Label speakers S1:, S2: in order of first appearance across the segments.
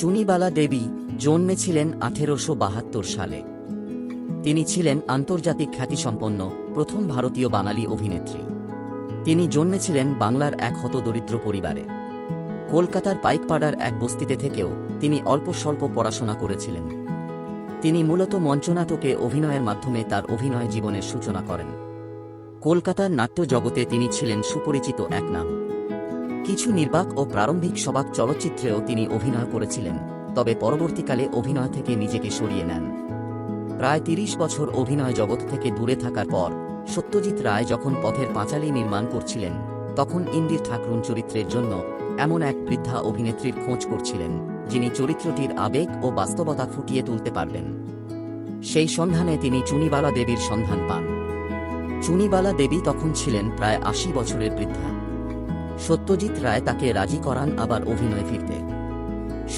S1: চুনিবালা দেবী জন্মেছিলেন আঠেরোশো বাহাত্তর সালে। তিনি ছিলেন আন্তর্জাতিক খ্যাতিসম্পন্ন প্রথম ভারতীয় বাঙালি অভিনেত্রী। তিনি জন্মেছিলেন বাংলার এক হতদরিদ্র পরিবারে। কলকাতার পাইকপাড়ার এক বস্তিতে থেকেও তিনি অল্প স্বল্প পড়াশোনা করেছিলেন। তিনি মূলত মঞ্চনাটকে অভিনয়ের মাধ্যমে তার অভিনয় জীবনের সূচনা করেন। কলকাতার নাট্য জগতে তিনি ছিলেন সুপরিচিত এক নাম। কিছু নির্বাক ও প্রারম্ভিক সবাক চলচ্চিত্রেও তিনি অভিনয় করেছিলেন, তবে পরবর্তীকালে অভিনয় থেকে নিজেকে সরিয়ে নেন। প্রায় তিরিশ বছর অভিনয় জগৎ থেকে দূরে থাকার পর, সত্যজিৎ রায় যখন পথের পাঁচালী নির্মাণ করছিলেন, তখন ইন্দির ঠাকরুন চরিত্রের জন্য এমন এক বৃদ্ধা অভিনেত্রীর খোঁজ করছিলেন, যিনি চরিত্রটির আবেগ ও বাস্তবতা ফুটিয়ে তুলতে পারবেন। সেই সন্ধানে তিনি চুনিবালা দেবীর সন্ধান পান। চুনিবালা দেবী তখন ছিলেন প্রায় আশি বছরের বৃদ্ধা। সত্যজিৎ রায় তাকে রাজি করান আবার অভিনয়ে ফিরতে।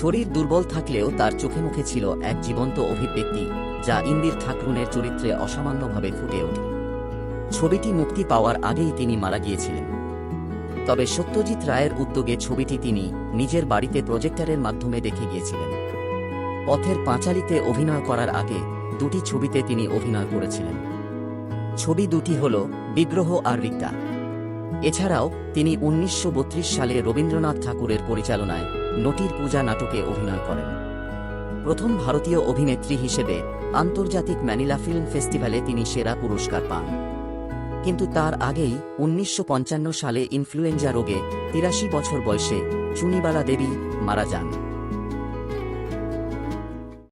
S1: শরীর দুর্বল থাকলেও তার চোখে মুখে ছিল এক জীবন্ত অভিব্যক্তি, যা ইন্দির ঠাকরুনের চরিত্রে অসামান্যভাবে ফুটে ওঠে। ছবিটি মুক্তি পাওয়ার আগেই তিনি মারা গিয়েছিলেন। তবে সত্যজিৎ রায়ের উদ্যোগে ছবিটি তিনি নিজের বাড়িতে প্রজেক্টরের মাধ্যমে দেখে গিয়েছিলেন। পথের পাঁচালিতে অভিনয় করার আগে দুটি ছবিতে তিনি অভিনয় করেছিলেন। ছবি দুটি হল বিগ্রহ আর রিক্তা। এছাড়াও, তিনি উনিশশো বত্রিশ সালে রবীন্দ্রনাথ ঠাকুরের পরিচালনায় নটির পূজা নাটকে অভিনয় করেন। প্রথম ভারতীয় অভিনেত্রী হিসেবে আন্তর্জাতিক ম্যানিলা ফিল্ম ফেস্টিভ্যালে তিনি সেরা পুরস্কার পান। কিন্তু তার আগেই উনিশশো পঞ্চান্ন সালে ইনফ্লুয়েঞ্জা রোগে তিরাশি বছর বয়সে চুনিবালা দেবী মারা যান।